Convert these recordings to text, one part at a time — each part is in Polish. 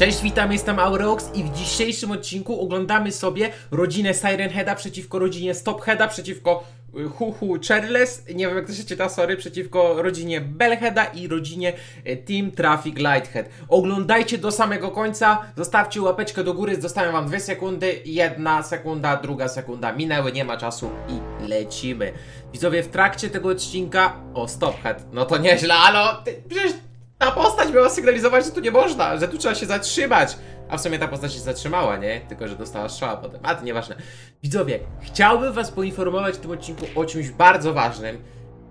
Cześć, witam, jestem Aurox i w dzisiejszym odcinku oglądamy sobie rodzinę Siren Heada przeciwko rodzinie Stop Heada, przeciwko y, Huhu Cherles, nie wiem jak to się czyta, sorry, przeciwko rodzinie Bellheada i rodzinie y, Team Traffic Lighthead. Oglądajcie do samego końca, zostawcie łapeczkę do góry, zostawiam wam dwie sekundy, jedna sekunda, druga sekunda, minęły, nie ma czasu i lecimy. Widzowie, w trakcie tego odcinka, o Stop Head, no to nieźle, ale przecież ta postać miała sygnalizować, że tu nie można, że tu trzeba się zatrzymać. A w sumie ta postać się zatrzymała, nie? Tylko, że dostała strzała potem. A to nieważne. Widzowie, chciałbym was poinformować w tym odcinku o czymś bardzo ważnym.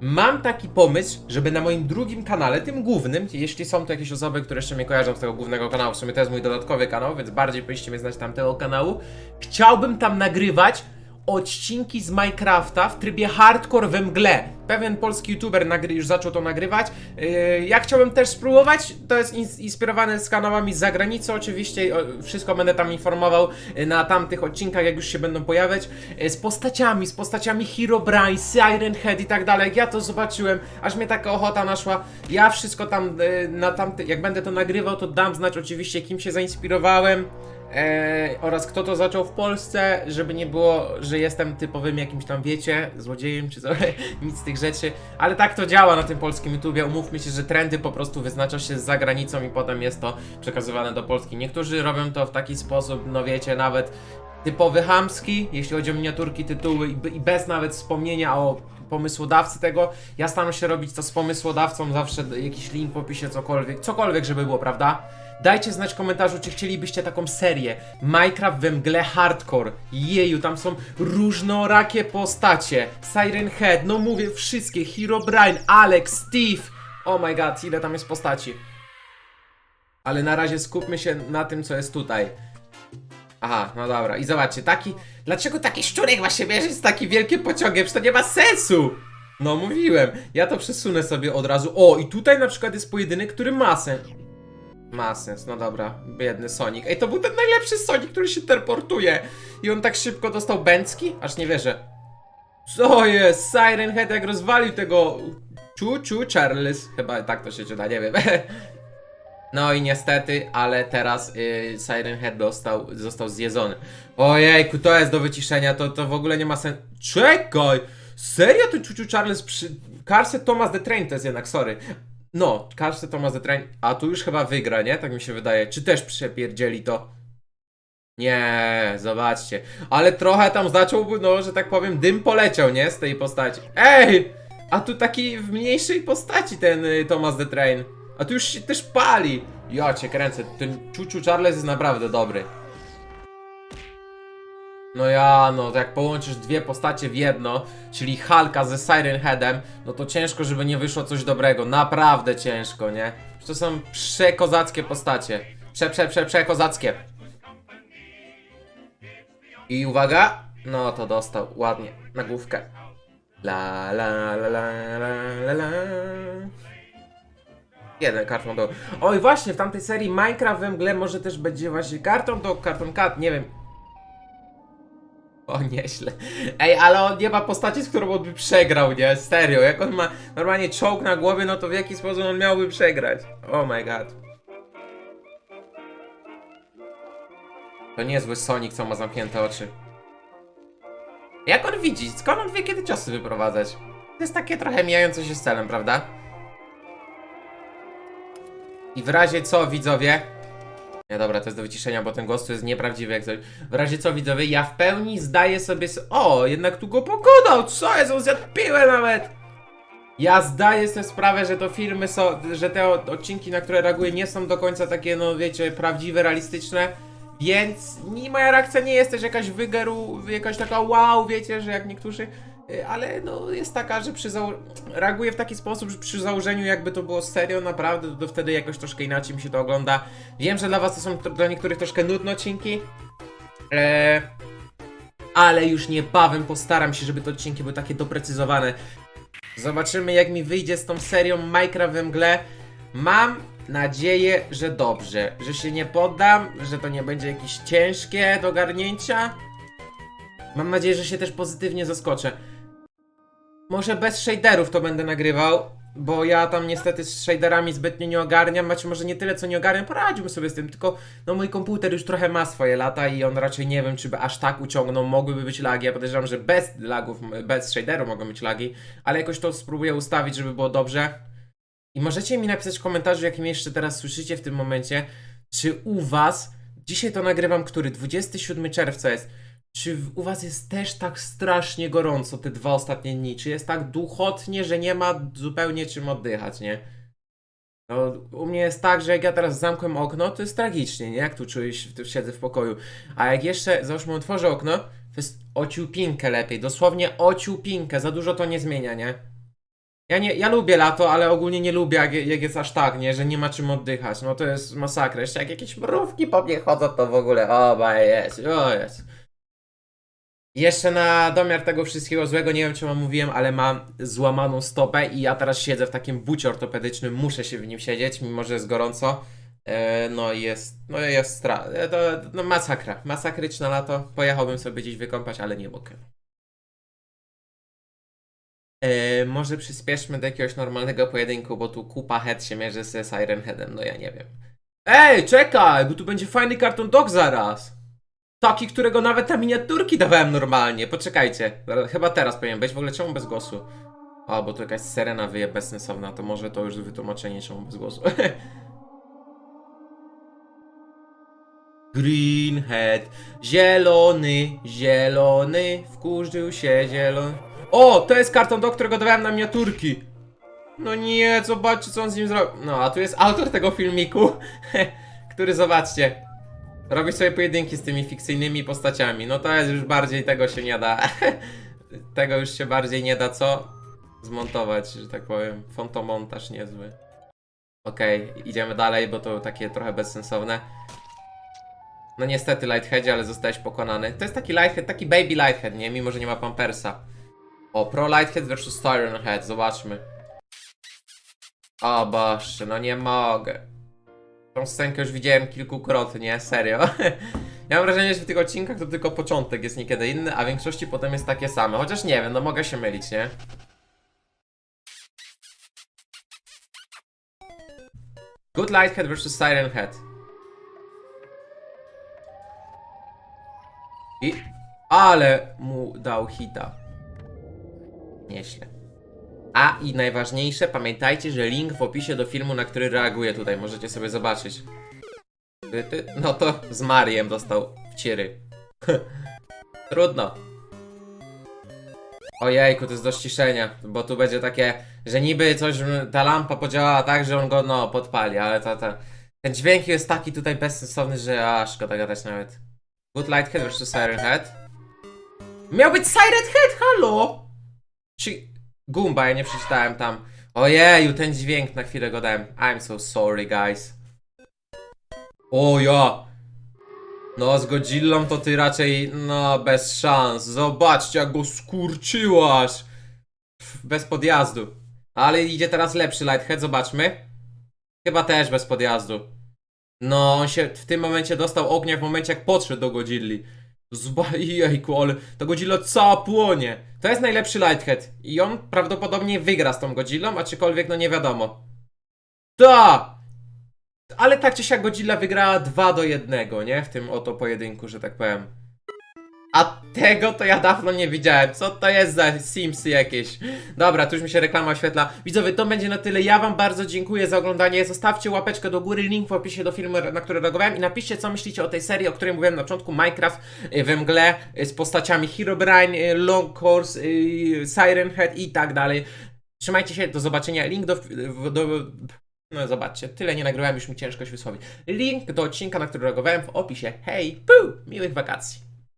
Mam taki pomysł, żeby na moim drugim kanale, tym głównym, jeśli są to jakieś osoby, które jeszcze mnie kojarzą z tego głównego kanału, w sumie to jest mój dodatkowy kanał, więc bardziej powinniście mnie znać tamtego kanału, chciałbym tam nagrywać odcinki z Minecrafta w trybie hardcore we mgle. Pewien polski youtuber nagry już zaczął to nagrywać. Yy, ja chciałbym też spróbować. To jest ins- inspirowane z kanałami z zagranicy, oczywiście. O, wszystko będę tam informował yy, na tamtych odcinkach, jak już się będą pojawiać. Yy, z postaciami, z postaciami Herobrine, Siren Head i tak dalej. Ja to zobaczyłem, aż mnie taka ochota naszła. Ja wszystko tam yy, na tamty, jak będę to nagrywał, to dam znać oczywiście, kim się zainspirowałem. Eee, oraz kto to zaczął w Polsce, żeby nie było, że jestem typowym jakimś tam, wiecie, złodziejem czy co, nic z tych rzeczy. Ale tak to działa na tym polskim YouTubie. Umówmy się, że trendy po prostu wyznacza się z zagranicą i potem jest to przekazywane do Polski. Niektórzy robią to w taki sposób, no wiecie, nawet typowy hamski, jeśli chodzi o miniaturki, tytuły i bez nawet wspomnienia o pomysłodawcy tego. Ja staram się robić to z pomysłodawcą, zawsze jakiś link w opisie, cokolwiek, cokolwiek, żeby było, prawda? Dajcie znać w komentarzu, czy chcielibyście taką serię Minecraft we mgle hardcore. Jeju, tam są różnorakie postacie. Siren Head, no mówię wszystkie. Herobrine, Alex, Steve. Oh my god, ile tam jest postaci. Ale na razie skupmy się na tym, co jest tutaj. Aha, no dobra. I zobaczcie, taki... Dlaczego taki szczurek właśnie bierze z takim wielkim pociągiem? Przecież to nie ma sensu! No mówiłem. Ja to przesunę sobie od razu. O, i tutaj na przykład jest pojedynek, który ma sens. Ma sens, no dobra. Biedny Sonic. Ej, to był ten najlepszy Sonic, który się teleportuje. I on tak szybko dostał bęcki? Aż nie wierzę. Co jest? Siren Head jak rozwalił tego... Chu Chu Charles. Chyba tak to się czyta, nie wiem. No i niestety, ale teraz y, Siren Head dostał, został zjedzony. Ojejku, to jest do wyciszenia, to, to w ogóle nie ma sensu. Czekaj! Serio ten Chuchu Charles przy... Carse Thomas the Train to jest jednak, sorry. No, Carse Thomas the Train, a tu już chyba wygra, nie? Tak mi się wydaje. Czy też przepierdzieli to? Nie, zobaczcie. Ale trochę tam zaczął, no, że tak powiem, dym poleciał, nie? Z tej postaci. Ej! A tu taki w mniejszej postaci ten y, Thomas the Train. A tu już się też pali. Ja cię kręcę, ten Chuchu Charles jest naprawdę dobry. No ja, no to jak połączysz dwie postacie w jedno, czyli Halka ze Siren Headem, no to ciężko, żeby nie wyszło coś dobrego. Naprawdę ciężko, nie? To są przekozackie postacie. Prze, prze, prze, przekozackie. I uwaga, no to dostał ładnie na główkę. La la la la la la. Jeden karton do. Oj, właśnie, w tamtej serii Minecraft we mgle może też będzie właśnie karton do karton cat, nie wiem. O, nieźle. Ej, ale on nie ma postaci, z którą on by przegrał, nie? Serio, jak on ma normalnie czołg na głowie, no to w jaki sposób on miałby przegrać? Oh my god. To niezły Sonic, co ma zamknięte oczy. Jak on widzi? Skąd on wie, kiedy ciosy wyprowadzać? To jest takie trochę mijające się z celem, prawda? I w razie co, widzowie? Nie, dobra, to jest do wyciszenia, bo ten głos tu jest nieprawdziwy jak coś. W razie co, widzowie, ja w pełni zdaję sobie... O, jednak tu go pokonał! Co jest? On zjadł piłę nawet! Ja zdaję sobie sprawę, że to filmy są... Że te odcinki, na które reaguję, nie są do końca takie, no wiecie, prawdziwe, realistyczne. Więc moja reakcja nie jest też jakaś wygeru, jakaś taka wow, wiecie, że jak niektórzy, ale no jest taka, że przy zało- reaguję w taki sposób, że przy założeniu jakby to było serio, naprawdę, to wtedy jakoś troszkę inaczej mi się to ogląda. Wiem, że dla was to są dla niektórych troszkę nudne odcinki, e, ale już niebawem postaram się, żeby te odcinki były takie doprecyzowane. Zobaczymy jak mi wyjdzie z tą serią Minecraft we mgle. Mam nadzieję, że dobrze, że się nie poddam, że to nie będzie jakieś ciężkie do garnięcia. Mam nadzieję, że się też pozytywnie zaskoczę. Może bez shaderów to będę nagrywał, bo ja tam niestety z shaderami zbytnio nie ogarniam, macie może nie tyle co nie ogarniam, poradziłbym sobie z tym, tylko no mój komputer już trochę ma swoje lata i on raczej nie wiem, czy by aż tak uciągnął, mogłyby być lagi, ja podejrzewam, że bez lagów, bez shaderu mogą być lagi, ale jakoś to spróbuję ustawić, żeby było dobrze. I możecie mi napisać w komentarzu, jakim jeszcze teraz słyszycie w tym momencie, czy u was, dzisiaj to nagrywam, który? 27 czerwca jest, czy u was jest też tak strasznie gorąco te dwa ostatnie dni? Czy jest tak duchotnie, że nie ma zupełnie czym oddychać, nie? No, u mnie jest tak, że jak ja teraz zamkłem okno, to jest tragicznie, nie? Jak tu czuję się, tu siedzę w pokoju. A jak jeszcze, załóżmy, otworzę okno, to jest o ciupinkę lepiej. Dosłownie o ciupinkę. Za dużo to nie zmienia, nie? Ja, nie, ja lubię lato, ale ogólnie nie lubię, jak, jak jest aż tak, nie? Że nie ma czym oddychać. No to jest masakra. Jeszcze jak jakieś mrówki po mnie chodzą, to w ogóle, o, ba, jest, o, jest. Jeszcze na domiar tego wszystkiego złego, nie wiem czy wam mówiłem, ale mam złamaną stopę i ja teraz siedzę w takim bucie ortopedycznym, muszę się w nim siedzieć, mimo że jest gorąco. E, no jest, no jest stra... e, to, no masakra, masakryczne lato. Pojechałbym sobie gdzieś wykąpać, ale nie mogę. E, może przyspieszmy do jakiegoś normalnego pojedynku, bo tu kupa head się mierzy ze Siren Headem, no ja nie wiem. Ej, czekaj, bo tu będzie fajny karton dog zaraz. Taki, którego nawet na miniaturki dawałem normalnie. Poczekajcie, chyba teraz powinien być. W ogóle czemu bez głosu? O, bo tu jakaś syrena wyje bezsensowna, to może to już wytłumaczenie czemu bez głosu. Greenhead, zielony, zielony, wkurzył się zielony. O, to jest karton do którego dawałem na miniaturki. No nie, zobaczcie co on z nim zrobił. No, a tu jest autor tego filmiku, który zobaczcie. Robi sobie pojedynki z tymi fikcyjnymi postaciami. No to jest już bardziej tego się nie da. tego już się bardziej nie da co zmontować, że tak powiem. Fontomontaż niezły. Okej, idziemy dalej, bo to takie trochę bezsensowne. No niestety Lightheadzie, ale zostałeś pokonany. To jest taki Lighthead, taki baby Lighthead, nie? Mimo, że nie ma pampersa. O, Pro Lighthead versus Styron Head, zobaczmy. O Boże, no nie mogę. Tą scenkę już widziałem kilkukrotnie, serio. Ja mam wrażenie, że w tych odcinkach to tylko początek jest niekiedy inny, a w większości potem jest takie same. Chociaż nie wiem, no mogę się mylić, nie? Good Lighthead versus Siren Head. I... Ale mu dał hita. Nieźle. A i najważniejsze, pamiętajcie, że link w opisie do filmu, na który reaguję tutaj, możecie sobie zobaczyć. No to z Mariem dostał wciery. Trudno. Ojejku, to jest do ściszenia, bo tu będzie takie, że niby coś, ta lampa podziałała tak, że on go, no, podpali, ale to, to, ten dźwięk jest taki tutaj bezsensowny, że a, szkoda gadać nawet. Good Lighthead versus Siren Head. Miał być Siren Head, halo! Czy... Gumba, ja nie przeczytałem tam. Ojeju, ten dźwięk na chwilę go dałem. I'm so sorry, guys. O ja! No, z Godzillą to ty raczej, no, bez szans. Zobaczcie, jak go skurczyłaś. Bez podjazdu. Ale idzie teraz lepszy Lighthead, zobaczmy. Chyba też bez podjazdu. No, on się w tym momencie dostał ognia w momencie, jak podszedł do Godzilli. Zba, jejku, ale ta Godzilla cała płonie. To jest najlepszy Lighthead. I on prawdopodobnie wygra z tą Godzillą, aczkolwiek no nie wiadomo. Ta! Ale tak czy siak Godzilla wygrała 2 do 1, nie? W tym oto pojedynku, że tak powiem. A tego to ja dawno nie widziałem. Co to jest za Simsy jakieś? Dobra, tu już mi się reklama oświetla. Widzowie, to będzie na tyle. Ja wam bardzo dziękuję za oglądanie. Zostawcie łapeczkę do góry, link w opisie do filmu, na który reagowałem i napiszcie, co myślicie o tej serii, o której mówiłem na początku. Minecraft y, we mgle y, z postaciami Herobrine, y, Long Course, Siren Head i tak dalej. Trzymajcie się, do zobaczenia. Link do... do no zobaczcie, tyle nie nagrywałem, już mi ciężko się wysłowić. Link do odcinka, na który reagowałem w opisie. Hej, puu! Miłych wakacji.